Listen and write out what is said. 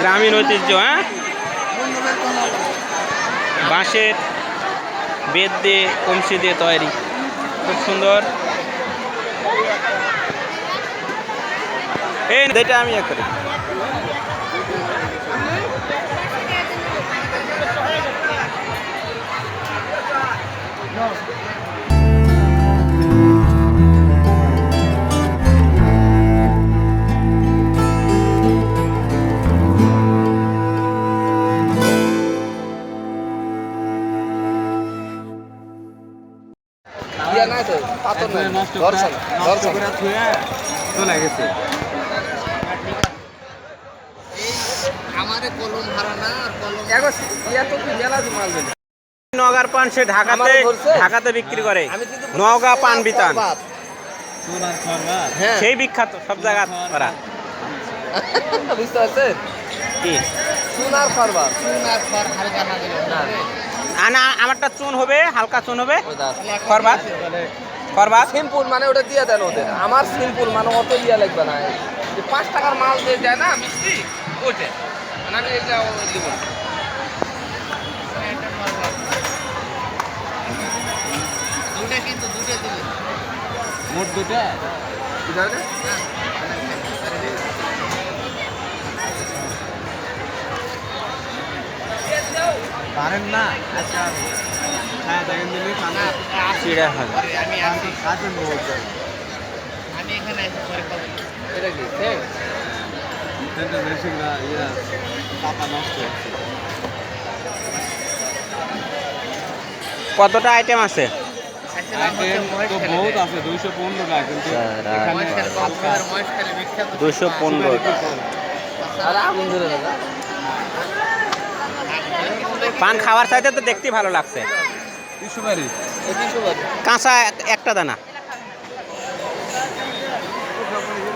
গ্রামীণ ঐতিহ্য হ্যাঁ? বাঁশের বেদ দিয়ে কমসি দিয়ে তৈরি। খুব সুন্দর। এই এটা আমি ইয়ে করি। ইয়া নাই। তো পাথর নাই দর্শন দর্শন চলে গেছে। আমারে কলম হারা না কলম ইয়া তো কি মেলা মাল দিল। নগার পান সে ঢাকাতে ঢাকাতে বিক্রি করে। নওগাঁ পান বিতান। হ্যাঁ। সেই বিখ্যাত সব জায়গা করা বুঝতে পারছেন? কি? সোনার খারবার সোনার খার হালকা না দিলে না আনা আমারটা চুন হবে হালকা চুন হবে। খরবাত খরবাত সিম্পল মানে ওটা দিয়ে দেন ওদের। আমার সিম্পল মানে অত দিয়া লাগবে না। পাঁচ টাকার মাল দিয়ে দেয় না মিষ্টি ওইটা। মানে আমি এটা দিব না। মোট দুটা? কি ধরনের? পারেন না আচ্ছা হ্যাঁ দেখেন দিলি চিড়া হাজার কাটেন বলছে এটা কি ঠিক? সেটা বেশি না ইয়া টাকা নষ্ট হচ্ছে। কতটা আইটেম আছে? এখানে দুশো পনেরো পান খাওয়ার চাইতে তো দেখতে ভালো লাগছে। কাঁচা একটা দানা।